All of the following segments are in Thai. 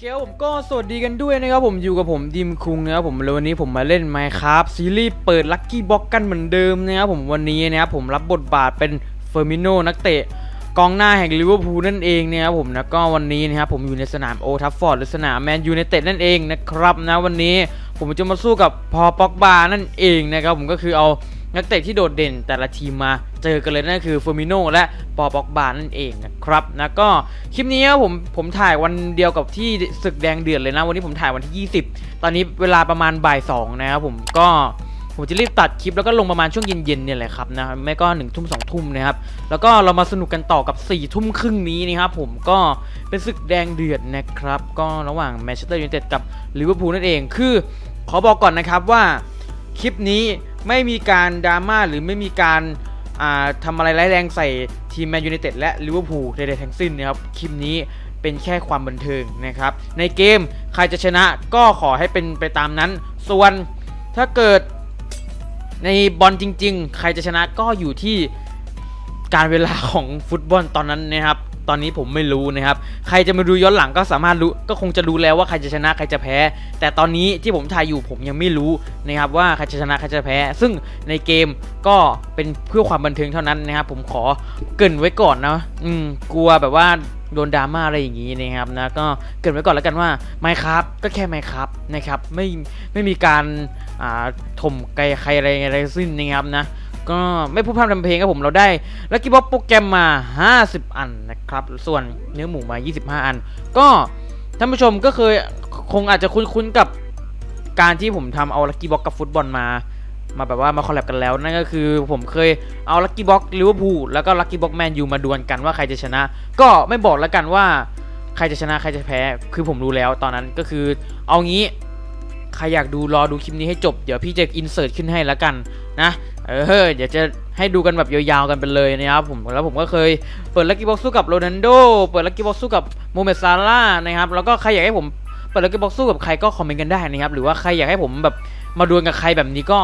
เคผมก็สวัสดีกันด้วยนะครับผมอยู่กับผมดิมคุงนะครับผมแล้ววันนี้ผมมาเล่น Minecraft ซีรีส์เปิดลัคกี้บ็อกกันเหมือนเดิมนะครับผมวันนี้นะครับผมรับบทบาทเป็นเฟอร์มิโนนักเตะกองหน้าแห่งลิเวอร์พูลนั่นเองนะครับผมแล้วก็วันนี้นะครับผมอยู่ในสนามโอทัฟฟอร์ดหรือสนามแมนยูไนเต็ดนั่นเองนะครับนะวันนี้ผมจะมาสู้กับพอป็อกบานั่นเองนะครับผมก็คือเอา นักเตะที่โดดเด่นแต่ละทีมมาเจอกันเลยนั่นคือเฟอร์มิโนและปอปอกบานั่นเองนะครับนะก็คลิปนี้ครับผมผมถ่ายวันเดียวกับที่ศึกแดงเดือดเลยนะ วันนี้ผมถ่ายวันที่ 20 ตอนนี้เวลาประมาณบ่ายสองนะครับผมก็ผมจะรีบตัดคลิปแล้วก็ลงประมาณช่วงเย็นๆเนี่ยแหละครับนะไม่ก็หนึ่งทุ่มสองทุ่มนะครับแล้วก็เรามาสนุกกันต่อกับ4ี่ทุ่มครึ่งนี้นะครับผมก็เป็นศึกแดงเดือดนะครับ ก็ระหว่างแมนเชสเตอร์ยูไนเต็ดกับลิเวอร์พูลนั่นเองคือ ขอบอกก่อนนะครับว่า คลิปนี้ไม่มีการดราม่าหรือไม่มีการาทำอะไรร้ายแรงใส่ทีมแมนยูไนเต็ดและลิเวอร์พูลใดๆทั้งสิ้นนะครับ คลิปนี้เป็นแค่ความบันเทิงนะครับ ในเกมใครจะชนะก็ขอให้เป็นไปตามนั้น ส่วนถ้าเกิดในบอลจริง ๆ ใครจะชนะก็อยู่ที่การเวลาของฟุตบอลตอนนั้นนะครับ ตอนนี้ผมไม่รู้นะครับ ใครจะมาดูย้อนหลังก็สามารถรู้ก็คงจะรู้แล้วว่าใครจะชนะใครจะแพ้ แต่ตอนนี้ที่ผมถ่ายอยู่ผมยังไม่รู้นะครับว่าใครจะชนะใครจะแพ้ ซึ่งในเกมก็เป็นเพื่อความบันเทิงเท่านั้นนะครับผมขอเกินไว้ก่อนนะอืมกลัวแบบว่าโดนดราม่าอะไรอย่างนี้นะครับนะก็เกินไว้ก่อนแล้วกันว่าไม่ครับก็แค่ไม่ครับนะครับไม่ไม่มีการอ่าถมไกลใครอะไรอะไรสิ้นนะครับนะ ก็ไม่พูดพร่ำทำเพลงครับผมเราได้ลักกี้บ็อกโปรแกรมมา 50 อันนะครับ ส่วนเนื้อหมูมา 25 อัน ก็ท่านผู้ชมก็เคยคงอาจจะคุ้นๆกับการที่ผมทำเอาลักกี้บ็อกกับฟุตบอลมา มาแบบว่ามาคอลแลบกันแล้ว นั่นก็คือผมเคยเอาลักกี้บ็อกลิเวอร์พูลแล้วก็ลักกี้บ็อกแมนยูมาดวลกันว่าใครจะชนะ ก็ไม่บอกแล้วกันว่าใครจะชนะใครจะแพ้ คือผมรู้แล้วตอนนั้นก็คือเอางี้ ใครอยากดูรอดูคลิปนี้ให้จบ เดี๋ยวพี่จะอินเสิร์ตขึ้นให้แล้วกันนะ เออเดี๋ยวจะให้ดูกันแบบยาวๆกันไปเลยนะครับผมแล้วผมก็เคยเปิดลักกี้บ็อกสู้กับโรนัลโดเปิดลักกี้บ็อกสู้กับโมเมซาร่านะครับแล้วก็ใครอยากให้ผมเปิดลักกี้บ็อกสู้กับใครก็คอมเมนต์กันได้นะครับหรือว่าใครอยากให้ผมแบบมาดวลกับใครแบบนี้ก็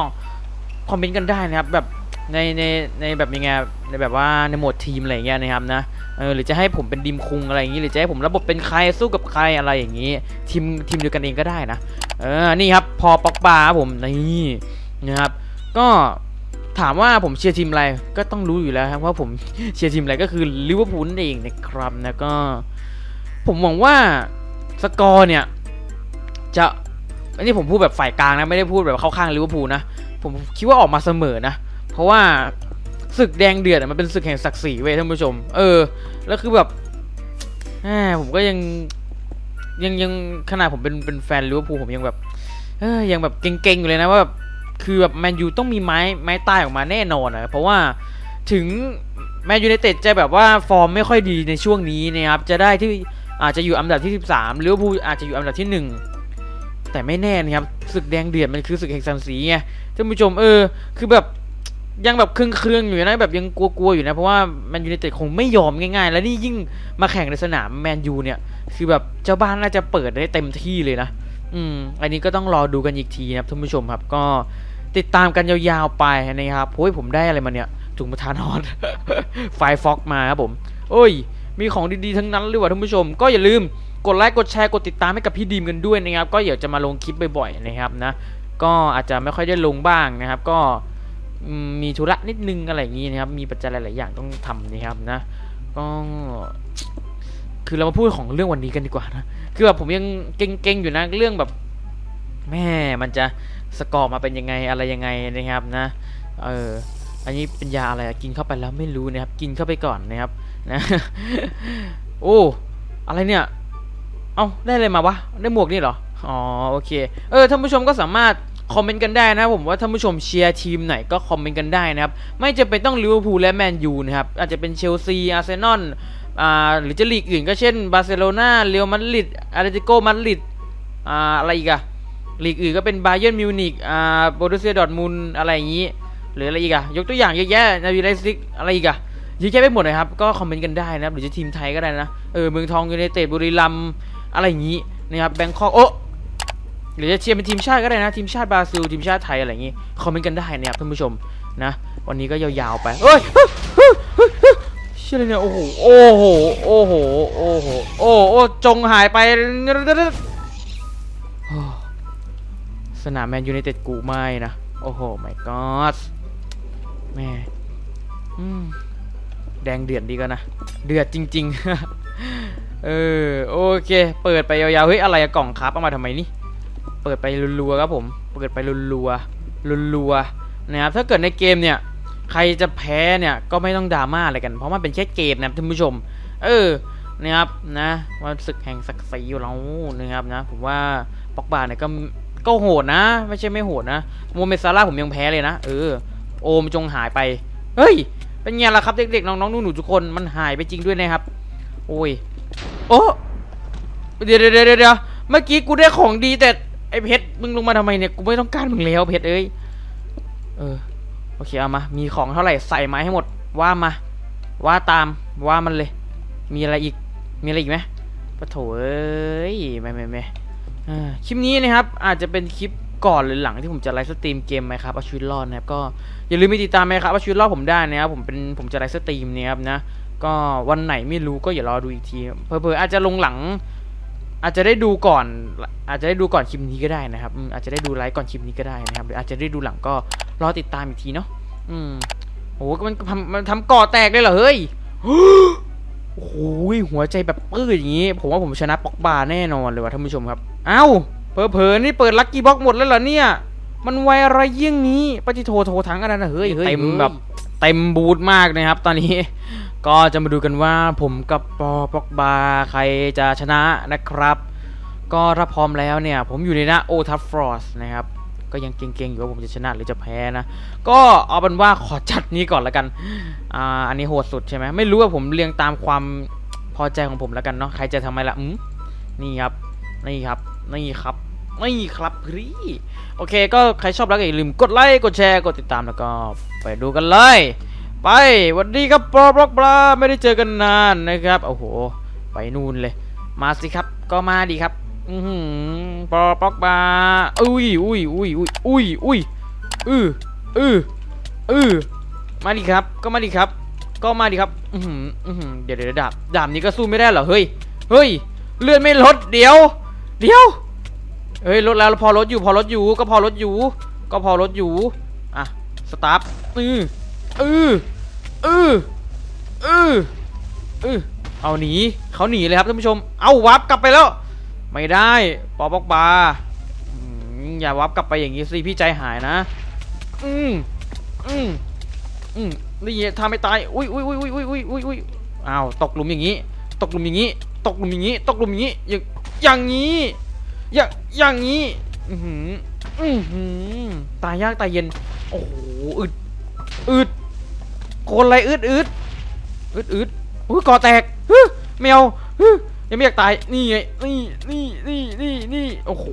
คอมเมนต์กันได้นะครับแบบในในในแบบยังไงในแบบว่าในโหมดทีมอะไรอย่างเงี้ยนะครับนะเออหรือจะให้ผมเป็นดิมคุงอะไรอย่างงี้หรือจะให้ผมรับบเป็นใครสู้กับใครอะไรอย่างงี้ ทีมทีมเดียวกันเองก็ได้นะเออนี่ครับพอปอกบาผมนี่นะครับก็ ถามว่าผมเชียร์ทีมอะไรก็ต้องรู้อยู่แล้วครับว่าผมเชียร์ทีมอะไรก็คือลิเวอร์พูลนั่นเองนะครับนะก็ ผมหวังว่าสกอร์เนี่ย จะอันนี้ผมพูดแบบฝ่ายกลางนะไม่ได้พูดแบบเข้าข้างลิเวอร์พูลนะผมคิดว่าออกมาเสมอนะเพราะว่าศึกแดงเดือดมันเป็นศึกแห่งศักดิ์ศรีเว้ยท่านผู้ชม เออ แล้วคือแบบแหมผมก็ยังยังยังขนาดผมเป็นเป็นแฟนลิเวอร์พูลผมยังแบบเออยังแบบเก่งๆอยู่เลยนะว่าแบบ คือแบบแมนยูต้องมีไม้ไม้ตายออกมาแน่นอนนะเพราะว่าถึงแมนยูในเต็ดจะแบบว่าฟอร์มไม่ค่อยดีในช่วงนี้นะครับจะได้ที่อาจจะอยู่อันดับที่ 13ลิเวอพูอาจจะอยู่อันดับที่ 1 แต่ไม่แน่นะครับศึกแดงเดือดมันคือศึกแห่งสันสีไงท่านผู้ชมเออคือแบบยังแบบเครื่องๆอยู่นะแบบยังกลัวๆอยู่นะเพราะว่าแมนยูในเต็ดคงไม่ยอมง่ายๆ แล้วนี่ยิ่งมาแข่งในสนามแมนยูเนี่ย คือแบบเจ้าบ้านน่าจะเปิดได้เต็มที่เลยนะ อืม อันนี้ก็ต้องรอดูกันอีกทีนะครับท่านผู้ชมครับก็ ติดตามกันยาวๆไปนะครับโอ้ยผมได้อะไรมาเนี่ยถุงประทานฮอตไฟฟ็อกมาครับผม โอ้ย มีของดีๆทั้งนั้นเลยว่ะท่านผู้ชม ก็อย่าลืมกดไลค์กดแชร์กดติดตามให้กับพี่ดีมกันด้วยนะครับ ก็เดี๋ยวจะมาลงคลิปบ่อยๆนะครับนะ ก็อาจจะไม่ค่อยได้ลงบ้างนะครับ ก็มมีธุระนิดนึงอะไรอย่างนี้นะครับ มีปัจจัยหลายๆอย่างต้องทำนะครับนะ ก็คือเรามาพูดของเรื่องวันนี้กันดีกว่านะ คือแบบผมยังเก่งๆอยู่นะเรื่องแบบแม่มันจะ สกอร์มาเป็นยังไงอะไรยังไงนะครับนะเอออันนี้เป็นยาอะไรกินเข้าไปแล้วไม่รู้นะครับ กินเข้าไปก่อนนะครับนะโอ้อะไรเนี่ยเอ้าได้อะไรมาวะได้หมวกนี่เหรออ๋อโอเคเออท่านผู้ชมก็สามารถคอมเมนต์กันได้นะผมว่าท่านผู้ชมเชียร์ทีมไหนก็คอมเมนต์กันได้นะครับ ไม่จะเป็นต้องลิเวอร์พูลและแมนยูนะครับ อาจจะเป็นเชลซีอาร์เซนอลอ่าหรือจะลีกอื่นก็เช่นบาร์เซโลนาเรอัลมาดริดอาร์เตติโกมาดริดอ่าอะไรอีกอะ ลีกอื่นก็เป็นบาเยิร์นมิวนิกอ่าโบรุเซียดอร์ทมุนอะไรอย่างนี้ หรืออะไรอีกอะยกตัวอย่างเยอะแยะนาวีไลซิกอะไรอีกอะเยอะแยะไปหมดเลยครับ ก็คอมเมนต์กันได้นะครับหรือจะทีมไทยก็ได้นะ เออเมืองทองยูไนเต็ดบุรีรัมอะไรอย่างนี้นะครับแบงคอกโอ้หรือจะเชียร์เป็นทีมชาติก็ได้นะ ทีมชาติบราซิลทีมชาติไทยอะไรอย่างนี้คอมเมนต์กันได้นะครับท่านผู้ชมนะ วันนี้ก็ยาวๆไปเอ้ยเชื่ออะไรเนี่ยโอ้โหโอ้โหโอ้โหโอ้โหโอ้โอ้จงหายไป สนามแมนยูไนเต็ดกูไม่นะ โอ้โห my god แม่แดงเดือดดีกันนะ เดือดจริง ๆ เออ โอเค เปิดไปยาวๆ เฮ้ย อะไรกล่องครับเอามาทำไมนี่ เปิดไปรัวๆครับผม เปิดไปรัวๆรัวๆนะครับ ถ้าเกิดในเกมเนี่ย ใครจะแพ้เนี่ย ก็ไม่ต้องดราม่าอะไรกัน เพราะมันเป็นแค่เกมนะท่านผู้ชม เออ นะครับ นะวันศึกแห่งศักดิ์ศรีอยู่แล้วนะครับนะ ผมว่าปอกบาเนี่ยก็ ก็โหดนะ ไม่ใช่ไม่โหดนะโมเมซาร่าผมยังแพ้เลยนะ เออ โอมจงหายไป เฮ้ย เป็นไงล่ะครับเด็กๆ น้องๆหนูๆทุกคนมันหายไปจริงด้วยนะครับ โอ้ย โอ้เดี๋ยวเดี๋ยวเดี๋ยวเมื่อกี้กูได้ของดีแต่ไอเพชรมึงลงมาทำไมเนี่ย กูไม่ต้องการมึงแล้วเพชรเอ้ย เออ โอเคเอามา มีของเท่าไหร่ใส่มาให้หมด ว่ามา ว่าตาม ว่ามันเลย มีอะไรอีก มีอะไรอีกไหมปะโถเอ้ยไม่ไม่ไม่ คลิปนี้นะครับอาจจะเป็นคลิปก่อนหรือหลังที่ผมจะไลฟ์สตรีมเกมไหมครับเอาชีวิตรอดนะครับก็อย่าลืมไปติดตามไหมครับเอาชีวิตรอดผมได้นะครับผมเป็นผมจะไลฟ์สตรีมเนี่ยครับนะก็วันไหนไม่รู้ก็อย่ารอดูอีกทีเพอเพอๆอาจจะลงหลัง อาจจะได้ดูก่อน อาจจะได้ดูก่อนคลิปนี้ก็ได้นะครับอาจจะได้ดูไลฟ์ก่อนคลิปนี้ก็ได้นะครับหรืออาจจะได้ดูหลังก็รอติดตามอีกทีเนาะอืมโอ้โหมันทำมันทำก่อแตกเลยเหรอเฮ้ยโอ้โหหัวใจแบบปื้ออย่างนี้ ผมว่าผมชนะปอกบาแน่นอนเลยว่ะท่านผู้ชมครับ เอ้าเผลอๆนี่เปิดลัคกี้บ็อกหมดแล้วเหรอเนี่ย มันไวอะไรเยี่ยงนี้ปฏิโทโททั้งอะไรนะเฮ้ยเฮ้ยเต็มแบบเต็มบูธมากนะครับ ตอนนี้ ก็จะมาดูกันว่าผมกับปอปอกบาใครจะชนะนะครับ ก็ถ้าพร้อมแล้วเนี่ย ผมอยู่ในหน้าโอทัฟฟรอสนะครับก็ยังเก่งๆอยู่ว่าผมจะชนะหรือจะแพ้นะ ก็เอาเป็นว่าขอจัดนี้ก่อนละกัน อ่า อันนี้โหดสุดใช่ไหม ไม่รู้ว่าผมเรียงตามความพอใจของผมแล้วกันเนาะ ใครจะทำไมล่ะอืมนี่ครับ นี่ครับ นี่ครับนี่ครับพี่โอเคก็ใครชอบแล้วก็อย่าลืมกดไลค์กดแชร์กดติดตามแล้วก็ไปดูกันเลย ไปวัสดีครับปอบล็อกบลาไม่ได้เจอกันนานนะครับโอ้โห ไปนู่นเลย มาสิครับก็มาดีครับอือหือปอปอกบาอุ้ยอุ้ยอุ้ยอุ้ยอุ้ยอุ้ยอืออืออือมาดิครับ ก็มาดิครับ ก็มาดิครับอือหืออือหือเดี๋ยวเดี๋ยวดาบดาบนี้ก็สู้ไม่ได้เหรอเฮ้ยเฮ้ยเลื่อนไม่ลดเดี๋ยว เดี๋ยวเฮ้ยรถแล้วพอลถอยู่พอลถอยู่ก็พอลถอยู่ ก็พอลถอยู่อะสตาร์ทอืออืออืออืออเอาหนีเขาหนีเลยครับท่านผู้ชม เอาวับกลับไปแล้ว ไม่ได้ปอบอกบาอย่าวับกลับไปอย่างนี้สิพี่ใจหายนะ อืออืออือนี่ทำไม่ตายอุ้ยอุ้ยอุ้ยอุ้ยอุ้ยอุ้ยอุ้ยอ้าวตกหลุมอย่างนี้ ตกหลุมอย่างนี้ ตกหลุมอย่างนี้ ตกหลุมอย่างนี้ย่า อย่างนี้ อย่างอย่างนี้ อือหืออือหือตายยากตายเย็น โอ้โหอึดอึดคนอะไรอึดอึดอึดอึดอุ้ยก่อแตกฮึแมวฮึยังไม่อยากตาย นี่ไง นี่ นี่ นี่ นี่ นี่ โอ้โห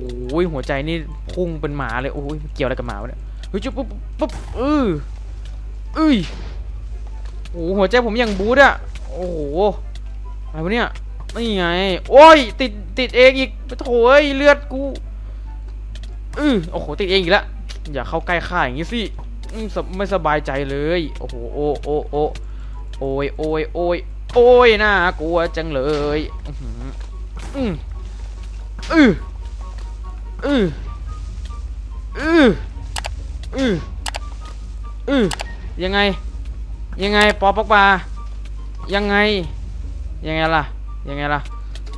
หัวใจนี่พุ่งเป็นหมาเลย โอ้ย เกี่ยวอะไรกับหมาวะเนี่ย เฮ้ยจุ๊บปุ๊บปุ๊บเออเอ้ยโอ้โห หัวใจผมยังบูดอะโอ้โห อะไรวะเนี่ย นี่ไง โอ้ย ติด ติดเองอีกโถ่เอ้ยเลือดกูอือโอ้โหติดเองอีกแล้วอย่าเข้าใกล้ข้าอย่างนี้สิไม่สบายใจเลยโอ้โหโอ้โอ้โอ้โอ้ยโอ้ยโอ้ยโอ้ยน่ากลัวจังเลยอืออืออืออืออืออือยังไง ยังไงปอปอกปายังไง ยังไงล่ะ ยังไงล่ะ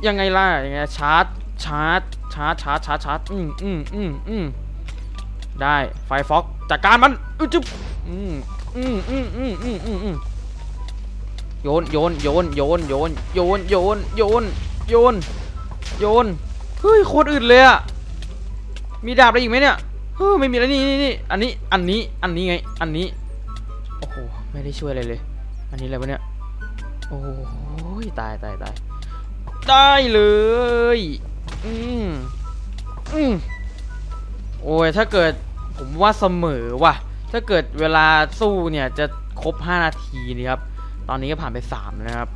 ยังไงล่ะยังไงชาร์จชาร์จชาร์จชาร์จชาร์จชาร์จอืมอืมอืมอืมได้ไฟฟ็อกจัดการมันอึจุ๊บอืมอืมอืมอืมอืมอืมอืมโยนโยนโยนโยนโยนโยนโยนโยนโยนโยนเฮ้ยโคตรอึดเลยอะมีดาบอะไรอีกไหมเนี่ยเฮ้ยไม่มีแล้วนี่นี่นี่อันนี้อันนี้อันนี้ไงอันนี้โอ้โหไม่ได้ช่วยอะไรเลย อันนี้อะไรวะเนี่ยโอ้ยตายตายตาย ได้เลย อืมอืมโอ้ย ถ้าเกิดผมว่าเสมอว่ะ ถ้าเกิดเวลาสู้เนี่ยจะครบ 5 นาทีนี่ครับ ตอนนี้ก็ผ่านไป 3 นะครับ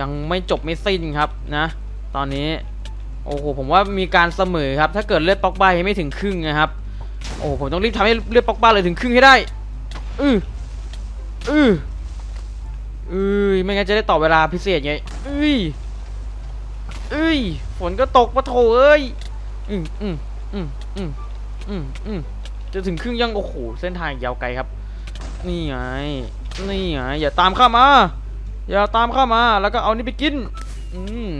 ยังไม่จบไม่สิ้นครับนะ ตอนนี้ โอ้โห ผมว่ามีการเสมอครับ ถ้าเกิดเลือดปอกบ้ายังไม่ถึงครึ่งนะครับ โอ้โหผมต้องรีบทำให้เลือดปอกบ้าเลยถึงครึ่งให้ได้ อืออืออ้ยไม่งั้นจะได้ต่อเวลาพิเศษไงอ้ย เอ้ย ฝนก็ตกปะโถเอ้ย อืมอืมอืมอืมอืมอืมจะถึงครึ่งยังโอ้โหเส้นทางยาวไกลครับ นี่ไง นี่ไง อย่าตามข้ามา อย่าตามข้ามา แล้วก็เอานี่ไปกิน อืม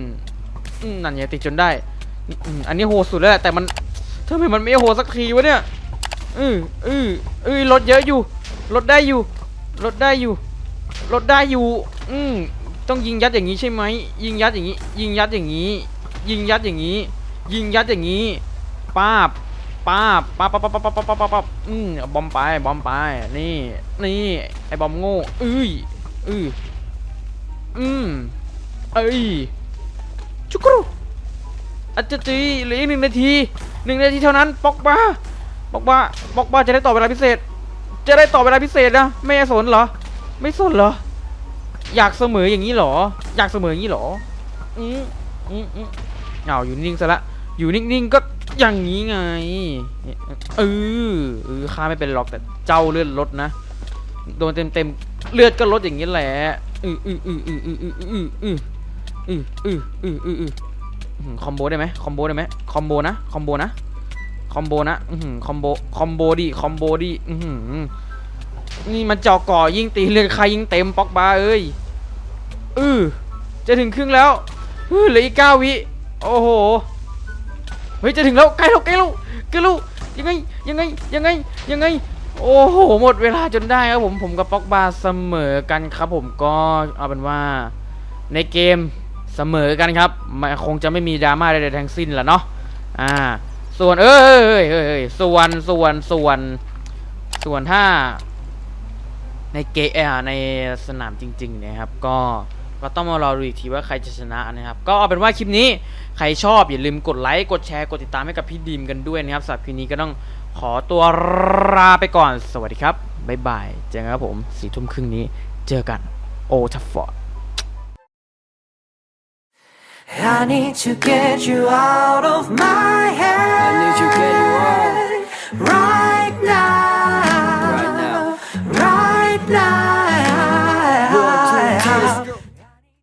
อืมนั่นไงติดจนได้อืมอันนี้โหสุดแล้วแต่มันทำไมมันไม่โหสักทีวะเนี่ยอืออืออือรถเยอะอยู่ รถได้อยู่ รถได้อยู่ รถได้อยู่ อืม ต้องยิงยัดอย่างนี้ใช่ไหมยิงยัดอย่างนี้ ยิงยัดอย่างนี้ ยิงยัดอย่างนี้ ยิงยัดอย่างนี้ป้าบป้าบป้าบป้าบป้าบป้าบป้าบป้าบป้าบป้าอืมบอมไปบอมไปนี่นี่ไอ้บอมโง่เอ้ยอืออืมเอ้ยชุกรูอัจจะจีเหลืออีกหนึ่งนาทีหนึ่งนาทีเท่านั้นปอกบ้าปอกบ้าปอกบ้าจะได้ต่อเวลาพิเศษ จะได้ต่อเวลาพิเศษนะไม่สนเหรอ ไม่สนเหรอ อยากเสมออย่างนี้หรอ อยากเสมออย่างนี้หรอ อืมอืมอืมเอาอยู่นิ่งซะละ อยู่นิ่งๆก็อย่างนี้ไง เออเออข้าไม่เป็นหรอกแต่เจ้าเลือดลดนะ โดนเต็มๆเลือดก็ลดอย่างนี้แหละ อืออืออืออืออืออืออืออืออืออืออืออือคอมโบได้ไหมคอมโบได้ไหมคอมโบนะ คอมโบนะ คอมโบนะ อือคอมโบ คอมโบดิ คอมโบดิ อือนี่มันเจาะก่อยิงตีเลือดใครยิงเต็มป๊อกบาเอ้ย อือจะถึงครึ่งแล้วเฮ้ยเหลืออีกเก้าวิ โอ้โห เฮ้ยจะถึงแล้วใกล้แล้วใกล้แล้วใกล้แล้วยังไงยังไงยังไงยังไง โอ้โหหมดเวลาจนได้ครับผมผมกับป๊อกบาเสมอกันครับ ผมก็เอาเป็นว่าในเกมเสมอกันครับมันคงจะไม่มีดราม่าใดๆทั้งสิ้นละเนาะอ่า ส่วนเอ้ยเอ้ยเอ้ยเออส่วนส่วนส่วน ส่วนถ้าในเกมในสนามจริงๆเนะครับก็ ก็ต้องมารอดูอีกทีว่าใครจะชนะนะครับ ก็เอาเป็นว่าคลิปนี้ใครชอบอย่าลืมกดไลค์กดแชร์กดติดตามให้กับพี่ดีมกันด้วยนะครับสำหรับคลิปนี้ก็ต้องขอตัวลาไปก่อนสวัสดีครับบ๊ายบายเจอกันครับผมสี่ทุ่มครึ่งนี้เจอกันโอทัฟฟอร์ด I need to get you out of my head. I need to get you out. Right.